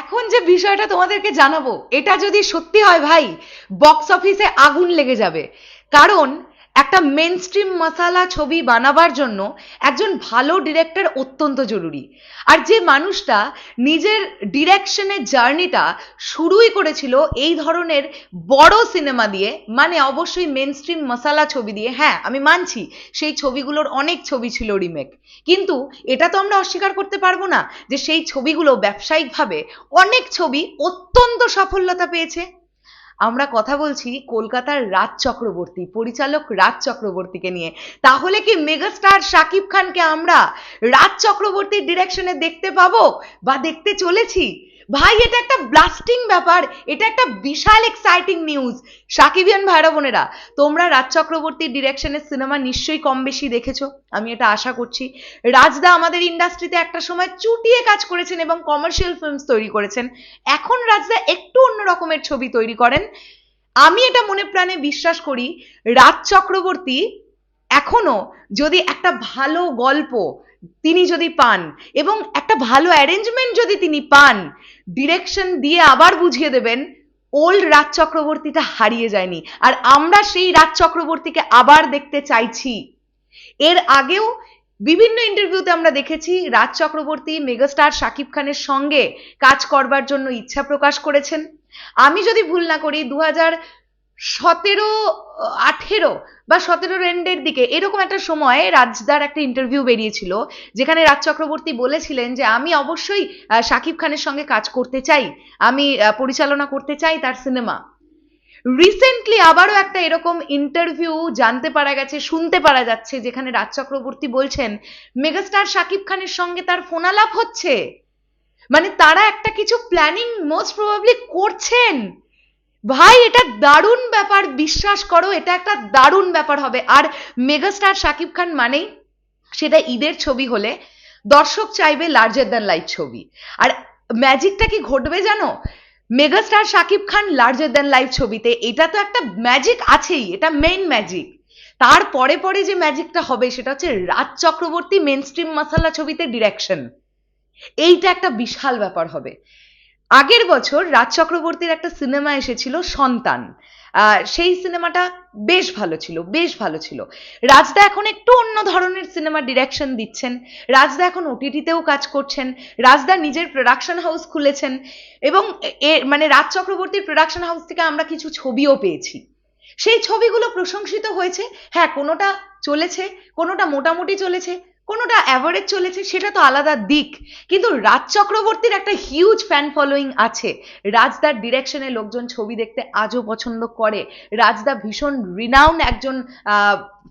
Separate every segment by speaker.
Speaker 1: এখন যে বিষয়টা তোমাদেরকে জানাব, এটা যদি সত্যি হয় ভাই বক্স অফিসে আগুন লেগে যাবে। কারণ একটা মেন স্ট্রিম মশালা ছবি বানাবার জন্য একজন ভালো ডিরেক্টর অত্যন্ত জরুরি। আর যে মানুষটা নিজের ডিরেকশনের জার্নিটা শুরুই করেছিল এই ধরনের বড় সিনেমা দিয়ে মানে অবশ্যই মেন স্ট্রিম মশালা ছবি দিয়ে হ্যাঁ আমি মানছি সেই ছবিগুলোর অনেক ছবি ছিল রিমেক কিন্তু এটা তো আমরা অস্বীকার করতে পারব না যে সেই ছবিগুলো ব্যবসায়িকভাবে অনেক ছবি অত্যন্ত সাফল্যতা পেয়েছে। আমরা কথা বলছি কলকাতার রাজ চক্রবর্তী, পরিচালক রাজ চক্রবর্তীকে নিয়ে। তাহলে কি মেগাস্টার শাকিব খানকে আমরা রাজ চক্রবর্তীর ডিরেকশনে দেখতে পাবো? বা দেখতে চলেছি? ভাই, এটা একটা ব্লাস্টিং ব্যাপার। এটা একটা বিশাল এক্সাইটিং নিউজ সাকিবিয়ান ভাইরা বোনেরা, তোমরা রাজ চক্রবর্তীর ডিরেকশনের সিনেমা নিশ্চয়ই কম বেশি দেখেছ। আমি এটা আশা করছি। রাজদা আমাদের ইন্ডাস্ট্রিতে একটা সময় চুটিয়ে কাজ করেছেন এবং কমার্শিয়াল ফিল্মস তৈরি করেছেন। এখন রাজদা একটু অন্য রকমের ছবি তৈরি করেন। আমি এটা মনে প্রাণে বিশ্বাস করি, রাজ চক্রবর্তী এখনও যদি একটা ভালো গল্প তিনি যদি পান, এবং একটা ভালো অ্যারেঞ্জমেন্ট যদি তিনি পান ডিরেকশন দিয়ে আবার বুঝিয়ে দেবেন ওল্ড রাজ চক্রবর্তীটা হারিয়ে যায়নি। আর আমরা সেই রাজ চক্রবর্তীকে আবার দেখতে চাইছি। এর আগেও বিভিন্ন ইন্টারভিউতে আমরা দেখেছি, রাজ চক্রবর্তী মেগাস্টার শাকিব খানের সঙ্গে কাজ করবার জন্য ইচ্ছা প্রকাশ করেছেন। আমি যদি ভুল না করি দু হাজার সতেরো, আঠেরো বা সতেরোর এন্ডের দিকে এরকম একটা সময়ে রাজদার একটা ইন্টারভিউ বেরিয়েছিল, যেখানে রাজ চক্রবর্তী বলেছিলেন যে, আমি অবশ্যই শাকিব খানের সঙ্গে কাজ করতে চাই। আমি পরিচালনা করতে চাই তার সিনেমা রিসেন্টলি আবারও একটা এরকম ইন্টারভিউ জানতে পারা গেছে, শুনতে পারা যাচ্ছে, যেখানে রাজ চক্রবর্তী বলছেন, মেগাস্টার শাকিব খানের সঙ্গে তার ফোনালাপ হচ্ছে। মানে তারা একটা কিছু প্ল্যানিং মোস্ট প্রবাবলি করছেন। ভাই, এটা দারুণ ব্যাপার, বিশ্বাস করো, এটা একটা দারুণ ব্যাপার হবে। আর মেগাস্টার শাকিব খান মানেই সেটা ঈদের ছবি হলে, দর্শক চাইবে লার্জার দ্যান লাইফ ছবি। আর ম্যাজিকটা কি ঘটবে জানো? Megastar Shakib Khan larger than life ছবিতে, এটা তো একটা ম্যাজিক আছেই, এটা মেইন ম্যাজিক তারপরে পরে যে ম্যাজিকটা হবে, সেটা হচ্ছে রাজ চক্রবর্তী মেন স্ট্রিম মশালা ছবিতে ডিরেকশন এইটা একটা বিশাল ব্যাপার হবে। আগের বছর রাজ চক্রবর্তীর একটা সিনেমা এসেছিল সন্তান। সেই সিনেমাটা বেশ ভালো ছিল, বেশ ভালো ছিল। রাজদা এখন একটু অন্য ধরনের সিনেমা ডিরেকশন দিচ্ছেন। রাজদা এখন ওটিটিতেও কাজ করছেন। রাজদা নিজের প্রোডাকশন হাউস খুলেছেন এবং এ- এ মানে রাজ চক্রবর্তীর প্রোডাকশন হাউস থেকে আমরা কিছু ছবিও পেয়েছি। সেই ছবিগুলো প্রশংসিত হয়েছে। হ্যাঁ কোনোটা চলেছে, কোনোটা মোটামুটি চলেছে কোনোটা অ্যাভারেজ চলেছে সেটা তো আলাদা দিক। কিন্তু রাজ চক্রবর্তীর একটা হিউজ ফ্যান ফলোয়িং আছে। রাজদার ডিরেকশনে লোকজন ছবি দেখতে আজও পছন্দ করে। রাজদা ভীষণ রিনাউন্ড একজন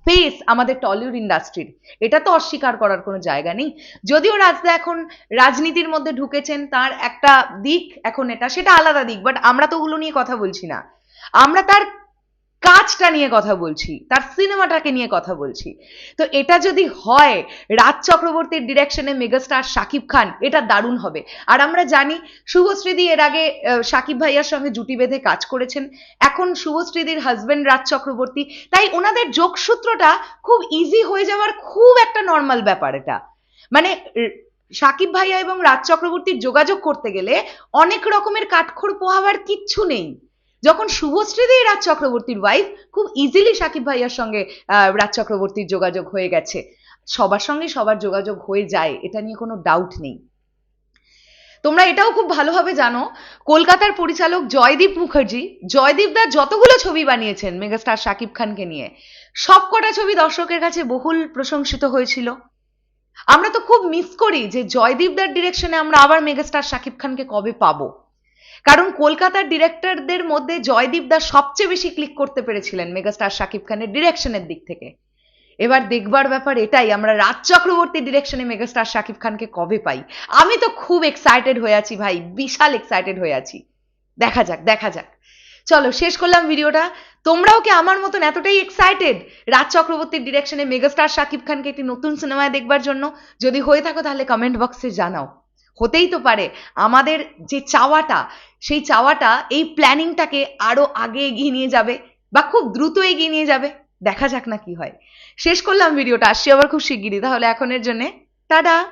Speaker 1: ফেস আমাদের টলিউড ইন্ডাস্ট্রির এটা তো অস্বীকার করার কোনো জায়গা নেই। যদিও রাজদা এখন রাজনীতির মধ্যে ঢুকেছেন, তার একটা দিক এখন এটা, সেটা আলাদা দিক বাট আমরা তো ওগুলো নিয়ে কথা বলছি না। আমরা তার কাজটা নিয়ে কথা বলছি, তার সিনেমাটাকে নিয়ে কথা বলছি। তো এটা যদি হয়, রাজ চক্রবর্তীর ডিরেকশনে মেগাস্টার শাকিব খান, এটা দারুণ হবে। আর আমরা জানি শুভশ্রীদি এর আগে শাকিব ভাইয়ার সঙ্গে জুটি বেঁধে কাজ করেছেন। এখন শুভশ্রীদির হাজবেন্ড রাজ চক্রবর্তী। তাই ওনাদের যোগসূত্রটা খুব ইজি হয়ে যাওয়ার খুব একটা নর্মাল ব্যাপার এটা। মানে শাকিব ভাইয়া এবং রাজ চক্রবর্তীর যোগাযোগ করতে গেলে অনেক রকমের কাঠখড় পোহাবার কিচ্ছু নেই। যখন শুভশ্রী শুভশ্রীদি রাজ চক্রবর্তীর ওয়াইফ খুব ইজিলি শাকিব ভাইয়ার সঙ্গে রাজ চক্রবর্তীর যোগাযোগ হয়ে গেছে। সবার সঙ্গে সবার যোগাযোগ হয়ে যায়, এটা নিয়ে কোনো ডাউট নেই। তোমরা এটাও খুব ভালোভাবে জানো, কলকাতার পরিচালক জয়দীপ মুখার্জি, জয়দীপ দা যতগুলো ছবি বানিয়েছেন মেগাস্টার শাকিব খানকে নিয়ে সবকটা ছবি দর্শকের কাছে বহুল প্রশংসিত হয়েছিল। আমরা তো খুব মিস করি যে জয়দীপ দার ডিরেকশনে আমরা আবার মেগাস্টার শাকিব খানকে কবে পাবো। কারণ কলকাতার ডিরেক্টরদের মধ্যে জয়দীপ দা সবচেয়ে বেশি ক্লিক করতে পেরেছিলেন মেগাস্টার শাকিব খানের ডিরেকশনের দিক থেকে। এবার দেখবার ব্যাপার এটাই, আমরা রাজ চক্রবর্তী ডিরেকশনে মেগাস্টার শাকিব খানকে কবে পাই? আমি তো খুব এক্সাইটেড হয়ে আছি ভাই, বিশাল এক্সাইটেড হয়ে আছি। দেখা যাক দেখা যাক। চলো, শেষ করলাম ভিডিওটা। তোমরাও কি আমার মতন এতটাই এক্সাইটেড রাজ চক্রবর্তীর ডিরেকশনে মেগাস্টার শাকিব খানকে একটি নতুন সিনেমায় দেখবার জন্য? যদি হয়ে থাকো তাহলে কমেন্ট বক্সে জানাও। হতেই তো পারে। আমাদের যে চাওয়াটা, সেই চাওয়াটা এই প্ল্যানিংটাকে আরও আগে এগিয়ে নিয়ে যাবে বা খুব দ্রুত এগিয়ে নিয়ে যাবে। দেখা যাক না কি হয়। শেষ করলাম ভিডিওটা। আসছি আবার খুব শিগগিরই। তাহলে এখনের জন্যে টাটা!